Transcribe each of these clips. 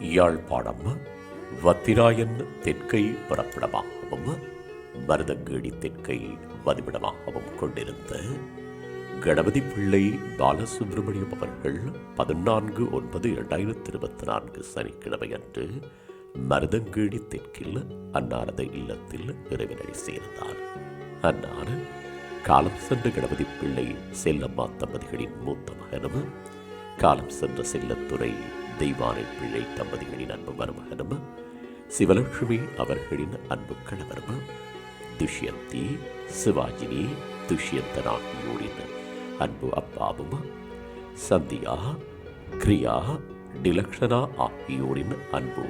யாழ்ப்பாணம் வத்திராயன் தெற்கை பிறப்பிடமாகவும் மருதங்கேடி தெற்கை வதிவிடமாகவும் கொண்டிருந்த கணபதி பிள்ளை பாலசுப்பிரமணியம் அவர்கள் பதினான்கு ஒன்பது இரண்டாயிரத்தி இருபத்தி நான்கு சனிக்கிழமை அன்று மருதங்கேடி தெற்கில் அன்னாரது இல்லத்தில் இறைவனடி சேர்ந்தார். அன்னார் காலம் சென்ற கணபதி பிள்ளை செல்லம்மா தம்பதிகளின் மூத்த மகனும் காலம் சென்ற செல்லத்துறை தெய்வானை பிள்ளை தம்பதிகளின் அன்பு மருமகனும் சிவலட்சுமி அவர்களின் அன்பு கணவரும். துஷ்யந்தி சிவாஜினி துஷ்யந்தன் ஆகியோரின் அன்பு அப்பாவும். சந்தியா கிரியா டிலக்ஷனா ஆகியோரின் அன்பு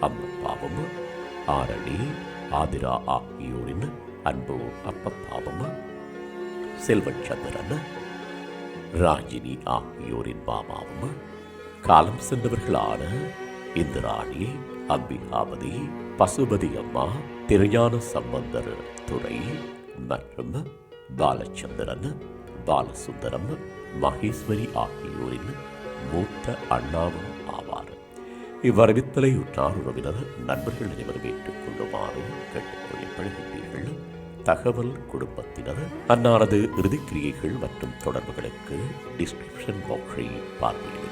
அம்மப்பாவும். ஆரணி ஆதிரா ஆகியோரின் அன்பு அப்பப்பாவும். செல்வச்சந்திரன் ராஜினி ஆகியோரின் மாமாவும். காலம் சென்றவர்களான இந்திராணி அம்பிகாபதி பசுபதி அம்மா திருஞான சம்பந்தர் துறை மற்றும் பாலச்சந்திரன் பாலசுந்தரம் மகேஸ்வரி ஆகியோரின் மூத்த அண்ணாவும் ஆவார். இவ்வரவித்தலை உற்றார் உறவினர் நண்பர்கள் அனைவரும் ஏற்றுக்கொள்ளுமாறு கேட்டுக்கொள்ளப்படுகின்றீர்கள் தகவல் குடும்பத்தினர் அன்னாரது இறுதிக்கிரியைகள் மற்றும் தொடர்புகளுக்கு டிஸ்கிரிப்ஷன் பாக்ஸை பார்வையிடும்